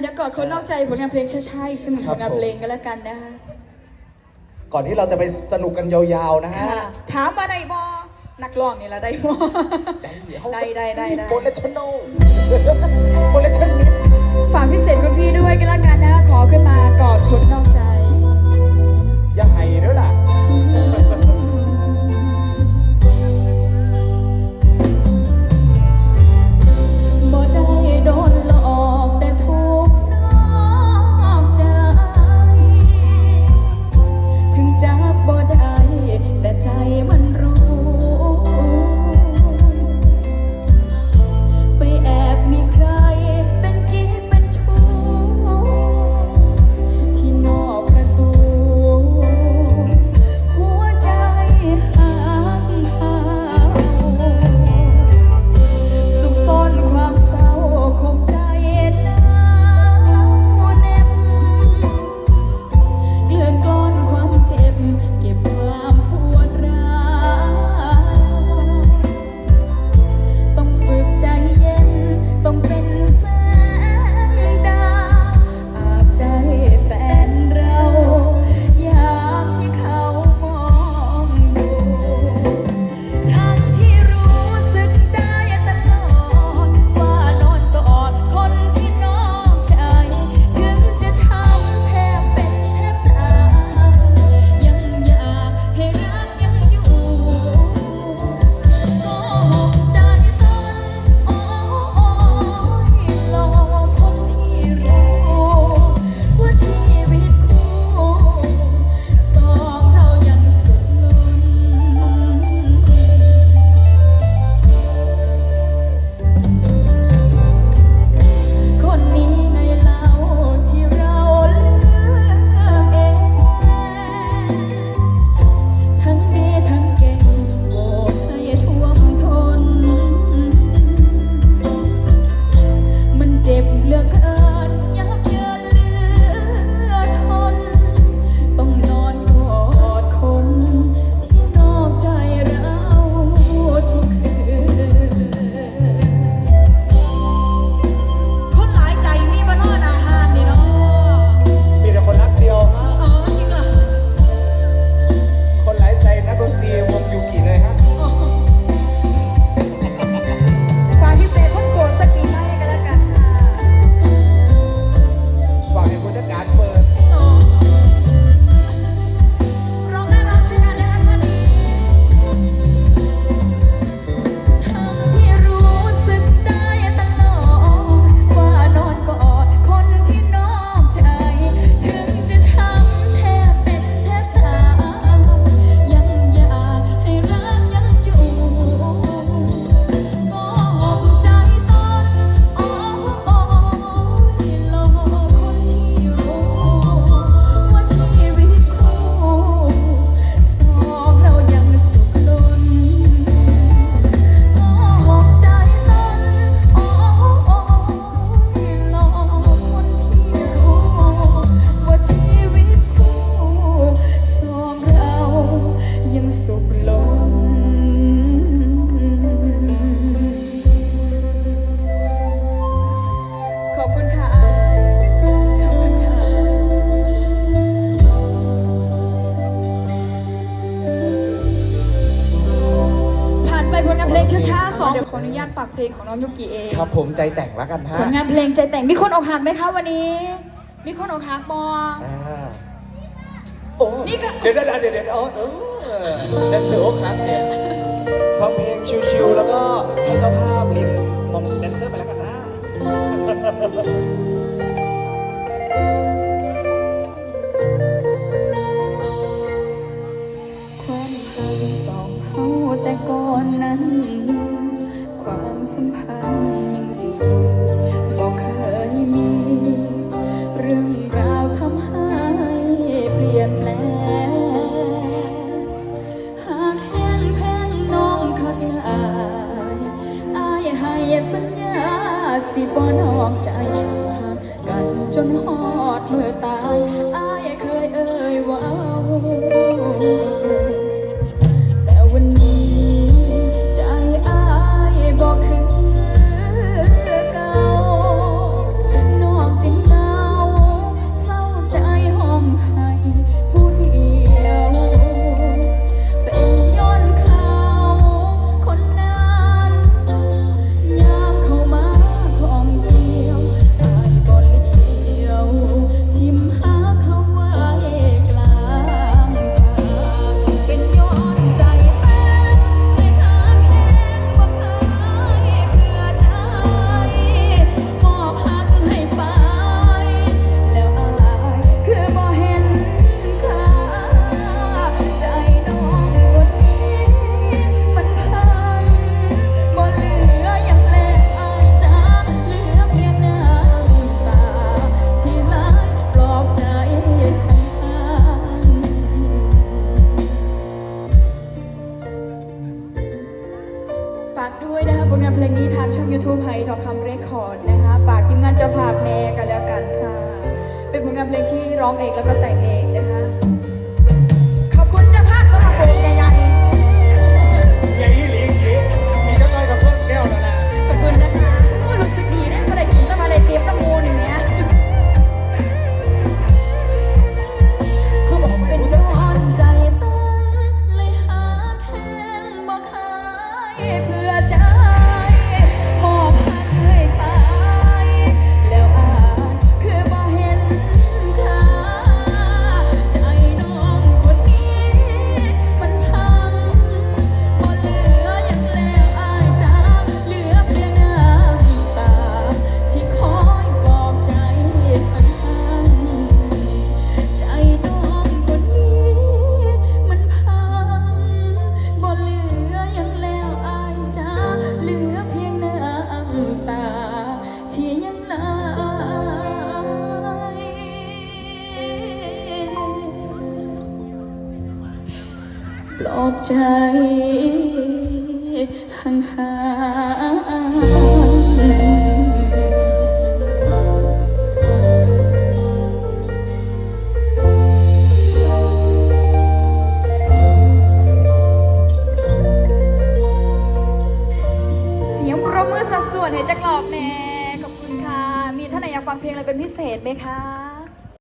เดี๋ยวก่อนคนนอกใจผลงานเพลงช้าๆอีสนุกงผลงานเพลงกันแล้วกันนะคะก่อนที่เราจะไปสนุกกันยาวๆนะฮะ ถามมาได้บอนักร้องนี่ละได้บอได้ได้ได้ได้โมเลชโนโมเลชโน ฝากเพลงของน้องยูกิเองครับผมใจแต่งแล้วกันฮะผลงานเพลงใจแต่งมีคนอกหักไหมคะวันนี้ มีคนอกหักบออ่โอ้นี่ก็ เดี๋ยวเดี๋ยวเดี๋ยวเออเออแดนเซอร์โอ๊คครับเนี่ยฟังเพลงชิวๆแล้วก็ให้เจ้าภาพลินมองเดนเซอร์ไปแล้วกันนะ สิบ่นอกใจสานกันจนหอดมือตาย ฝากด้วยนะคะผลงานเพลงนี้ทางช่อง YouTube ไฮทองคำเรคคอร์ดนะคะฝากทีมงานเจ้าภาแน่กันแล้วกันค่ะ เป็นผลงานเพลงที่ร้องเองแล้วก็แต่งเอง ปลอบใจห่างหเสียงปรบมือสัดส่วนเห็นจากกรอบแน่ขอบคุณค่ะ มีท่านไหนอยากฟังเพลงอะไรเป็นพิเศษไหมคะ